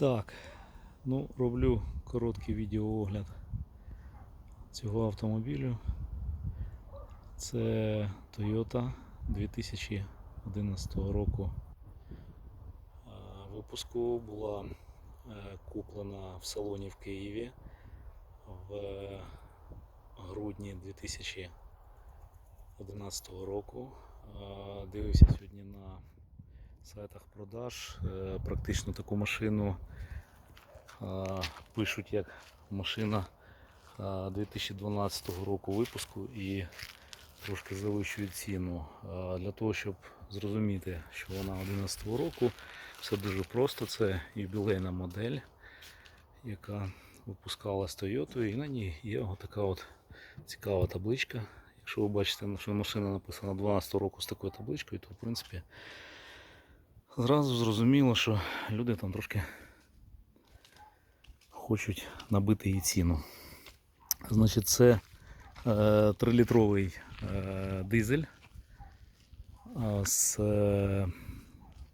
Так, ну роблю короткий відеоогляд цього автомобілю. Це Toyota 2011 року е, випуску була е, куплена в салоні в Києві в грудні 2011 року. Е, Дивився сьогодні на сайтах продаж. Е, Практично таку машину пишуть як машина е, 2012 року випуску і трошки завищують ціну. Для того, щоб зрозуміти, що вона 2011 року, все дуже просто. Це юбілейна модель, яка випускалась Toyota, і на ній є така от цікава табличка. Якщо ви бачите, що машина написана 12 року з такою табличкою, то в принципі зразу зрозуміло, що люди там трошки хочуть набити її ціну. Значить, це е, 3-літровий е, дизель з е,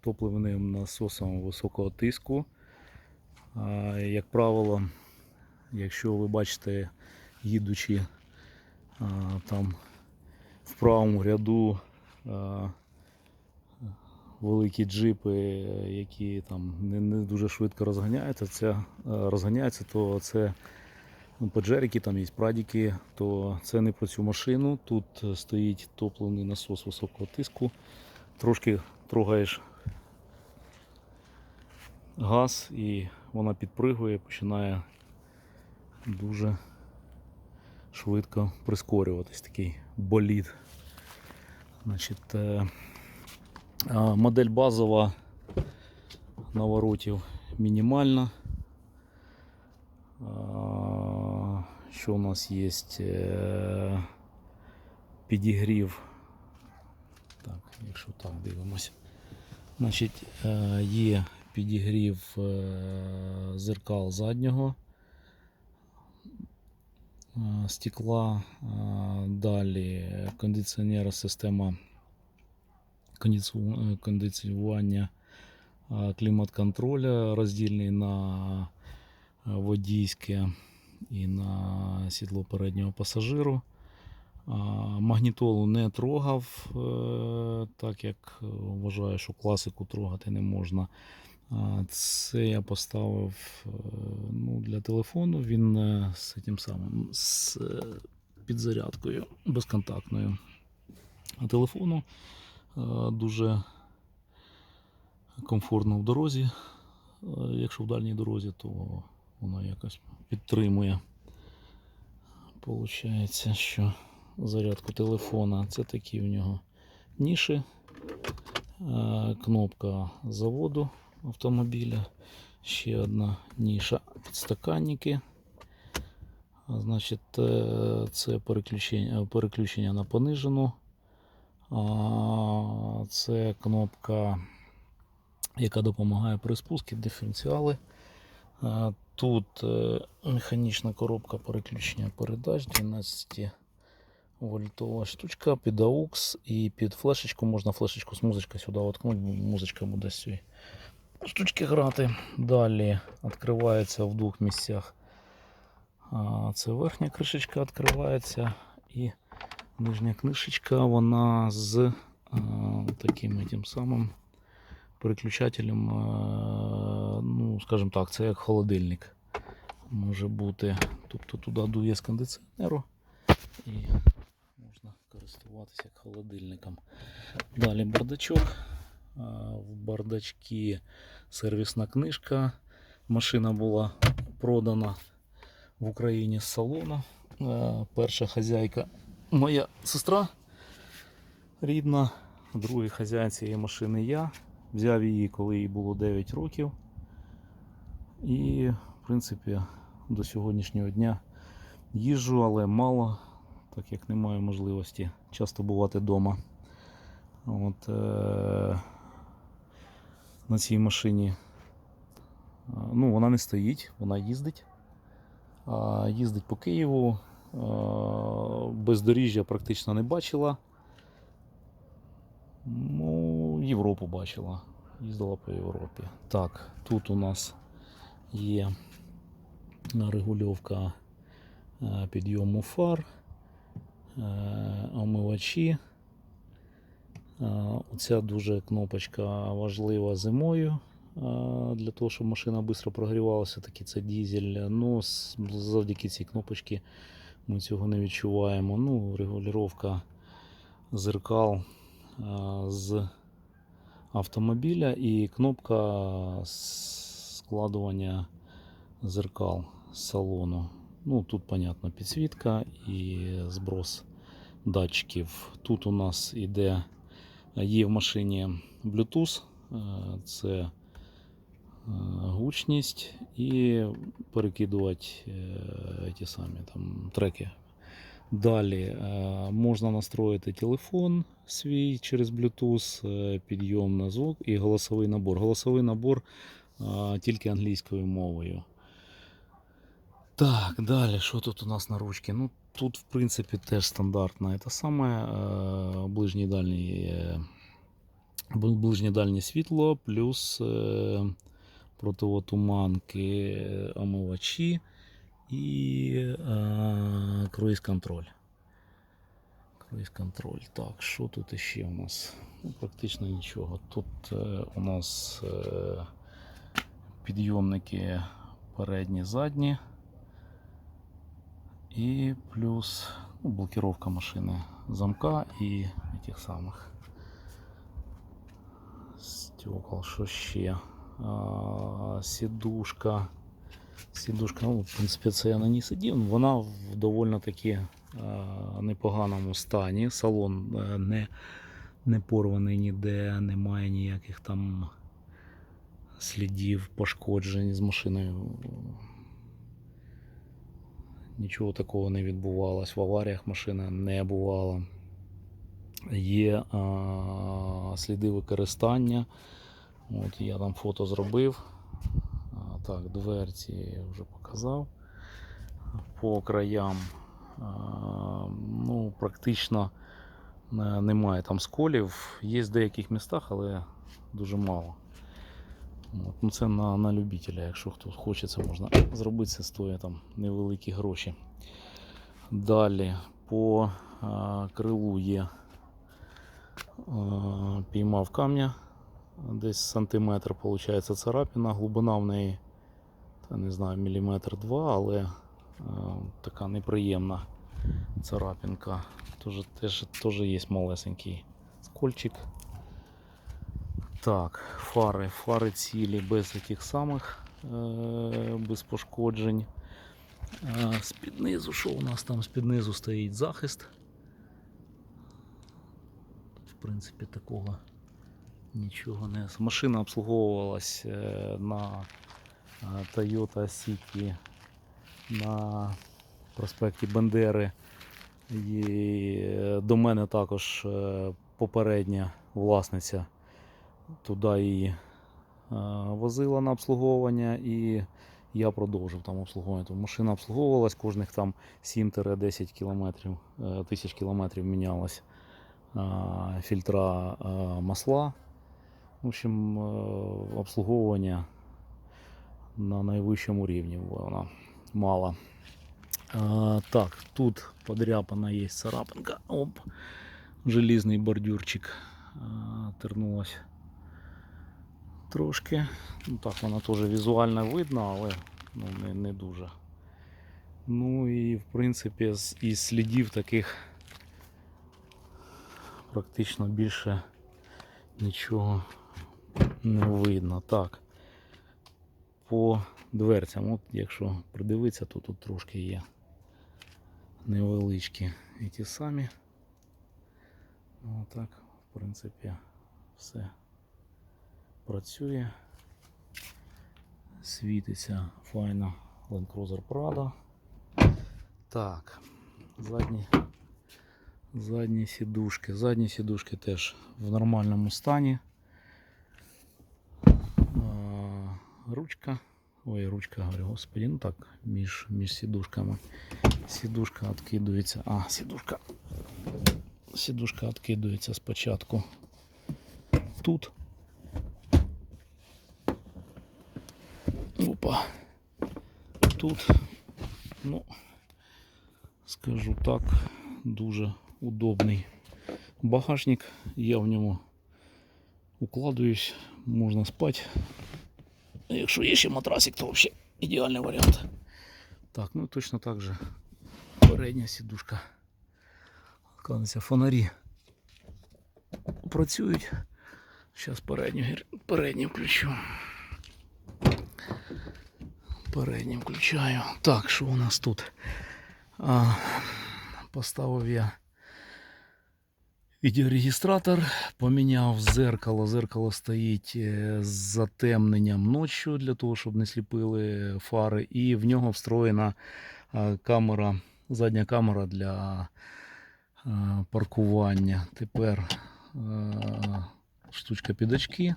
топливним насосом високого тиску. Е, як правило, якщо ви бачите, їдучи е, там в правому ряду е, великі джипи, які там не, не дуже швидко розганяються, це, е, розганяються, то це ну, Паджерики, там є прадіки, то це не про цю машину. Тут стоїть топливний насос високого тиску. Трошки трогаєш газ і вона підпригує, починає дуже швидко прискорюватись такий болід. Значить, е, модель базова наворотів мінімальна. Що у нас є? Е, Підігрів. Так, якщо так дивимося. Значить, е, є підігрів е, зеркал заднього стекла. Далі кондиціонер, система кондиціювання е, клімат-контроля роздільний на водійське і на сідло переднього пасажиру. Магнітолу не трогав, е, так як вважаю, що класику трогати не можна. Це я поставив е, ну, для телефону. Він е, з тим самим з е, підзарядкою безконтактною. Телефону дуже комфортно в дорозі. Е, Якщо в дальній дорозі, то воно якось підтримує. Получається, що зарядку телефона це такі в нього ніші, Е, кнопка заводу автомобіля, ще одна ніша підстаканники. Значить, е, це переключення, переключення на понижену. Це кнопка, яка допомагає при спуску, диференціали. Тут е, механічна коробка переключення передач 12 вольтова штучка під AUX і під флешечку. Можна флешечку з музичкою сюди воткнути, музичка буде з цієї штучки грати. Далі відкривається в двох місцях. Це верхня кришечка відкривається і нижня книжечка, вона з а, таким тим самим переключателем, а, ну, скажімо так, це як холодильник може бути. Тобто туди дує з кондиціонеру і можна користуватися як холодильником. Далі бардачок. А, В бардачці сервісна книжка. Машина була продана в Україні з салону. Е, Перша хазяйка моя сестра рідна, другий хазяїн цієї машини я. Взяв її, коли їй було 9 років. І, в принципі, до сьогоднішнього дня їжджу, але мало, так як не маю можливості часто бувати вдома. От, е- на цій машині е, ну, вона не стоїть, вона їздить. Їздить по Києву. А, бездоріжжя практично не бачила. Ну, Європу бачила. Їздила по Європі. Так, тут у нас є регульовка е, підйому фар, е, омивачі. Е, Оця дуже кнопочка важлива зимою е, для того, щоб машина швидко прогрівалася, таки це дізель. Ну, завдяки цій кнопочці ми цього не відчуваємо. Ну, регулювання зеркал е, з автомобіля і кнопка складування зеркал з салону. Ну, тут, понятно, підсвітка і зброс датчиків. Тут у нас іде, є в машині Bluetooth, е, це гучність і перекидувати е, ті самі там треки. Далі е, можна настроїти телефон свій через Bluetooth, підйом на звук і голосовий набор. Голосовий набор тільки англійською мовою. Так, далі, що тут у нас на ручці? Ну, тут, в принципі, теж стандартне. Це саме ближнє дальнє світло, плюс противотуманки, е, омивачі і е, круїз-контроль. Круїз-контроль. Так, що тут іще у нас? Ну, практично нічого. Тут е, у нас е, підйомники передні, задні. І плюс ну, блокировка машини замка і тих самих стекол. Що ще? Сідушка. Сідушка, ну, в принципі, це я на ній сидів. Вона в доволі таки е, непоганому стані. Салон е, не, не порваний ніде, немає ніяких там слідів, пошкоджень з машиною. Нічого такого не відбувалось. В аваріях машина не бувала. Є а, сліди використання. От я там фото зробив. Так, дверці я вже показав. По краям ну, практично е, немає там сколів. Є в деяких містах, але дуже мало. От, ну це на, на любителя, якщо хто хоче, це можна зробити, це стоїть там невеликі гроші. Далі по а, крилу є а, піймав камня, десь сантиметр, виходить, царапина, глибина в неї, та не знаю, міліметр два, але а, така неприємна царапинка. Теж, теж, теж є малесенький скольчик. Так, фари, фари цілі без таких самих, е, без пошкоджень. Е, з-під низу, що у нас там з-під низу стоїть захист. В принципі, такого нічого не. Машина обслуговувалась е, на е, Toyota City на проспекті Бандери. І е, до мене також попередня власниця туди її возила на обслуговування і я продовжив там обслуговування. Тому машина обслуговувалась кожних там 7-10 кілометрів, тисяч кілометрів мінялась фільтра масла. В общем, е, обслуговування на найвищому рівні вона мала. Е, Так, тут подряпана є царапинка. Оп, желізний бордюрчик е, тернулась трошки. Ну, так, вона теж візуально видно, але ну, не, не дуже. Ну і в принципі із слідів таких практично більше нічого не видно. Так. По дверцям, от якщо придивитися, то тут трошки є невеличкі і ті самі. Ну, так, в принципі, все працює. Світиться файно Land Cruiser Prado. Так, задні, задні сідушки. Задні сідушки теж в нормальному стані. А, Ручка. Ой, ручка, говорю, господи, ну так, між, між сідушками. Сідушка відкидується. А, сідушка. Сідушка відкидується спочатку тут. Опа. Тут, ну, скажу так, дуже удобний багажник. Я в ньому укладуюсь, можна спати. Якщо є ще матрасик, то взагалі ідеальний варіант. Так, ну точно так же передня сідушка. Кажеться, фонарі працюють. Зараз передню, передню включу. Передню включаю. Так, що у нас тут? А, поставив я відеорегістратор, поміняв зеркало. Зеркало стоїть е, з затемненням ночі для того, щоб не сліпили фари. І в нього встроєна е, камера, задня камера для е, паркування. Тепер штучка під очки,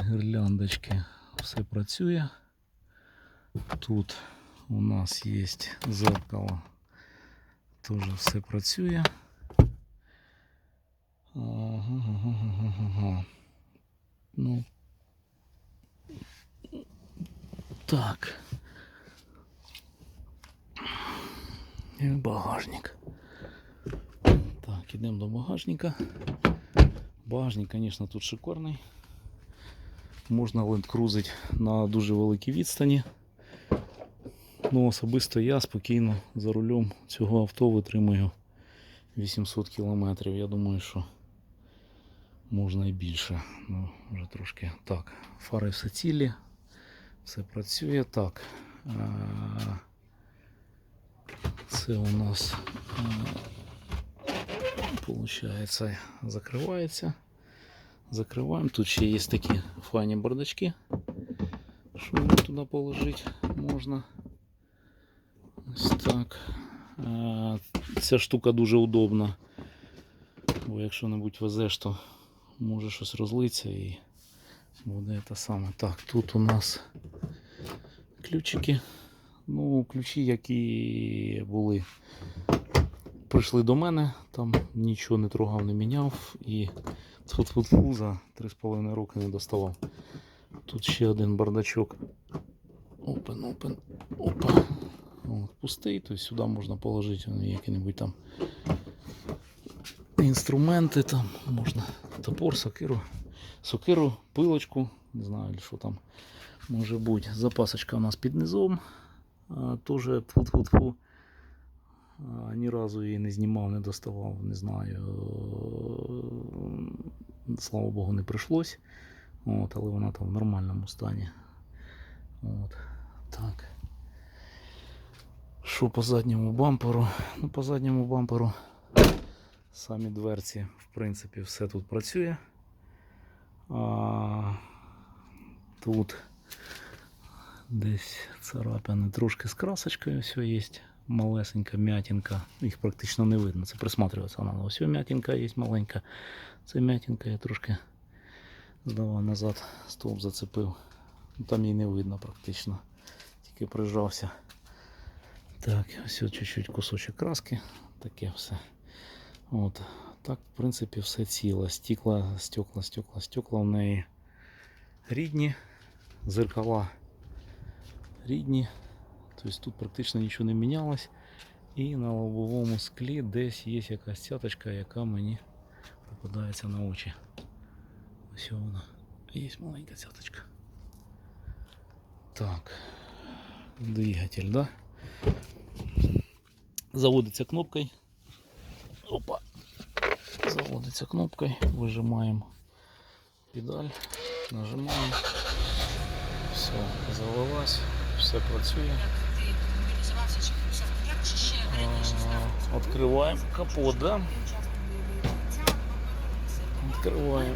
гірляндочки, все працює. Тут у нас є зеркало, теж все працює. Ага. Ну. Так. І багажник. Так, ідемо до багажника. Багажник, звісно, тут шикарний. Можна лендкрузити на дуже великій відстані. Ну, особисто я спокійно за рулем цього авто витримую 800 кілометрів. Я думаю, що можна і більше. Ну, вже трошки. Так, фари все цілі, все працює. Так. е, Це у нас виходить, закривається. Закриваємо. Тут ще є такі файні бардачки. Що туди положити можна. Ось так. Е, Ця штука дуже удобна. Бо якщо небудь везеш, то може щось розлиться і буде те саме. Так, тут у нас ключики. Ну, ключі, які були, прийшли до мене, там нічого не трогав, не міняв і тут фу за 3,5 роки не доставав. Тут ще один бардачок. Опен, опен, опа. От, пустий, то сюди можна положити ну, які-небудь там інструменти, там можна топор, сокиру, сокиру, пилочку, не знаю, що там може бути. Запасочка у нас під низом. А, Тоже тфу-тфу-тфу. Ні разу її не знімав, не доставав, не знаю. Слава Богу, не прийшлось. От, але вона там в нормальному стані. От, так. Що по задньому бамперу? Ну, по задньому бамперу самі дверці, в принципі, все тут працює. А, тут десь царапини трошки з красочкою все є. Малесенька м'ятінка. Їх практично не видно. Це присматривається надо. Ось м'ятінка є маленька. Це м'ятінка я трошки здавав назад, стовп зацепив. Там її не видно практично. Тільки прижався. Так, ось чуть-чуть кусочок краски, таке все. От. Так, в принципі, все ціле. Стекла, стекла, стекла, стекла в неї рідні, зеркала рідні. Тобто тут практично нічого не мінялось. І на лобовому склі десь є якась цяточка, яка мені попадається на очі. Ось вона. Є маленька цяточка. Так. Двигатель, да? Заводиться кнопкою. Опа. Заводиться кнопкою. Вижимаємо педаль, нажимаємо. Все, завелась, все працює. А, Открываем капот, да? Открываем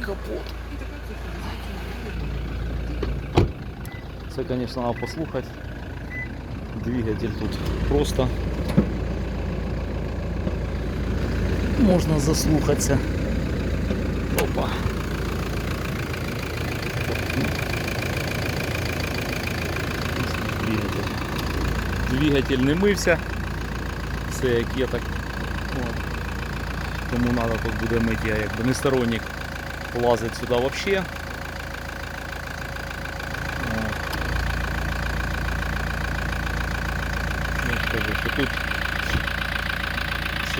капот. Це, конечно, надо послухати. Двигатель тут просто можна заслухатися. Опа. Двигатель. Двигатель не мився. Все як є, так. От. Тому треба тут буде мити, я якби не сторонник лазить сюди взагалі. От. тут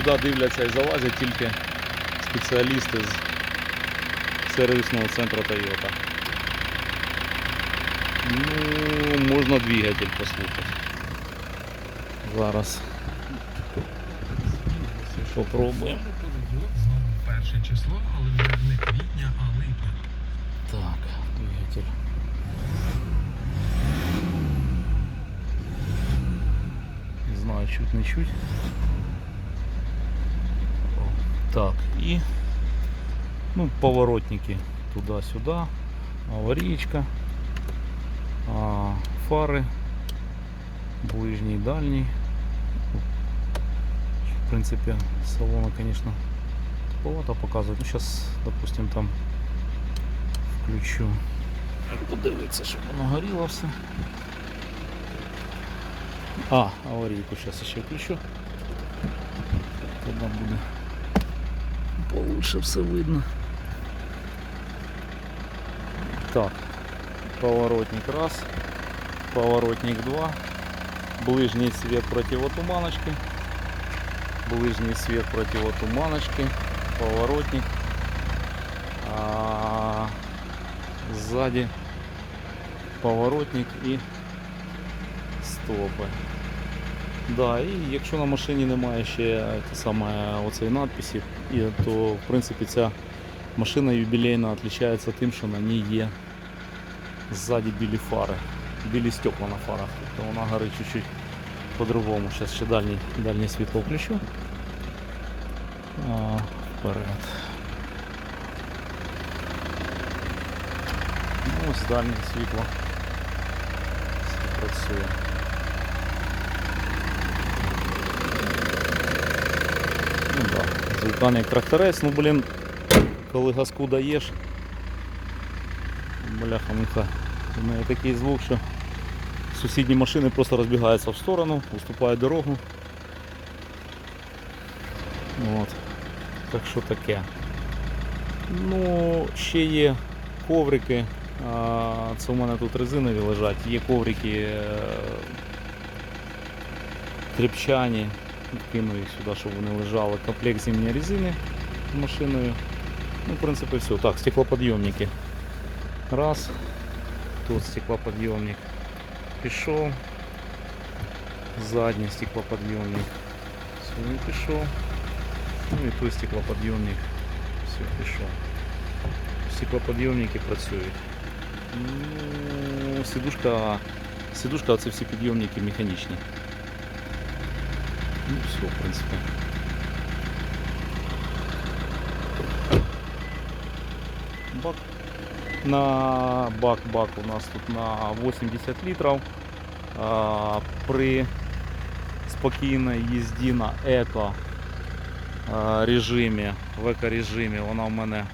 сюди дивляться і залазять тільки спеціалісти з сервісного центру Toyota. Ну, можна двигатель послухати. Зараз попробуємо. Перше число, але не квітня, а липня. Так, двигатель. Не знаю, чуть не чуть. Так, и ну, поворотники туда-сюда, аварийка, а, фары, ближний, дальний. В принципе, салона, конечно, туповато показывает. Ну, сейчас, допустим, там включу. Подивитися, щоб воно горіло все. А, аварійку зараз ще включу. Тоді буде получше все видно. Так, поворотник раз, поворотник два, ближний свет противотуманочки, ближний свет противотуманочки, поворотник, а, сзади поворотник і стопи. Да, і якщо на машині немає ще те саме оцеї надписі, то в принципі ця машина юбілейна відрізняється тим, що на ній є ззаді білі фари, білі стекла на фарах. Тобто вона горить чуть-чуть по-другому. Зараз ще дальнє, дальнє світло включу. А, вперед. Ну, ось дальнє світло. Все працює. Да, звукан як тракторець, ну блін, коли газку даєш, бляха муха, у мене такий звук, що сусідні машини просто розбігаються в сторону, уступають дорогу. От. Так що таке. Ну, ще є коврики. Це у мене тут резинові лежать. Є коврики е, тряпчані. Кину їх сюди, щоб вони лежали. Комплект зимньої резини з машиною. Ну, в принципі, все. Так, стеклоподйомники. Раз. Тут стеклоподйомник пішов. Задній стеклоподйомник. Сюди пішов. Ну і той стеклоподйомник. Все, пішов. Стеклоподйомники працюють. Ну, сидушка, сидушка, це всі підйомники механічні. Ну все, в принципі. Бак. На бак бак у нас тут на 80 літрів. А, при спокійній їзді на еко а, режимі, в еко режимі вона в мене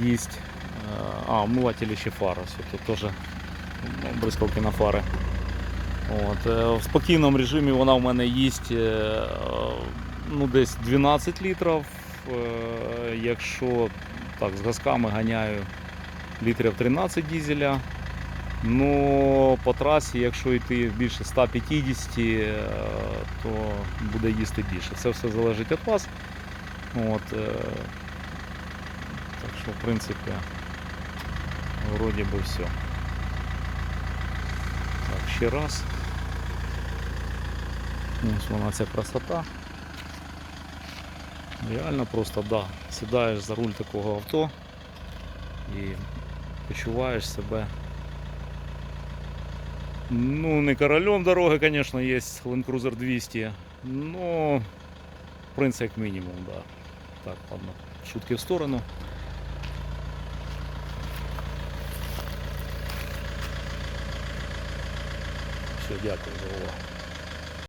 їсть. А, омивателі ще фара. Все, тут теж ну, бризкалки на фари. От, е, в спокійному режимі вона в мене їсть е, ну, десь 12 літрів. Е, Якщо так, з газками ганяю літрів 13 дізеля. Ну, по трасі, якщо йти більше 150, е, то буде їсти більше. Це все залежить від вас. От, так що, в принципі, вроді би все. Так, ще раз. Ось вона ця красота. Реально просто, да, сідаєш за руль такого авто і почуваєш себе. Ну, не королем дороги, конечно, є Land Cruiser 200, но принц як мінімум, да. Так, ладно, шутки в сторону. Все, дякую за увагу.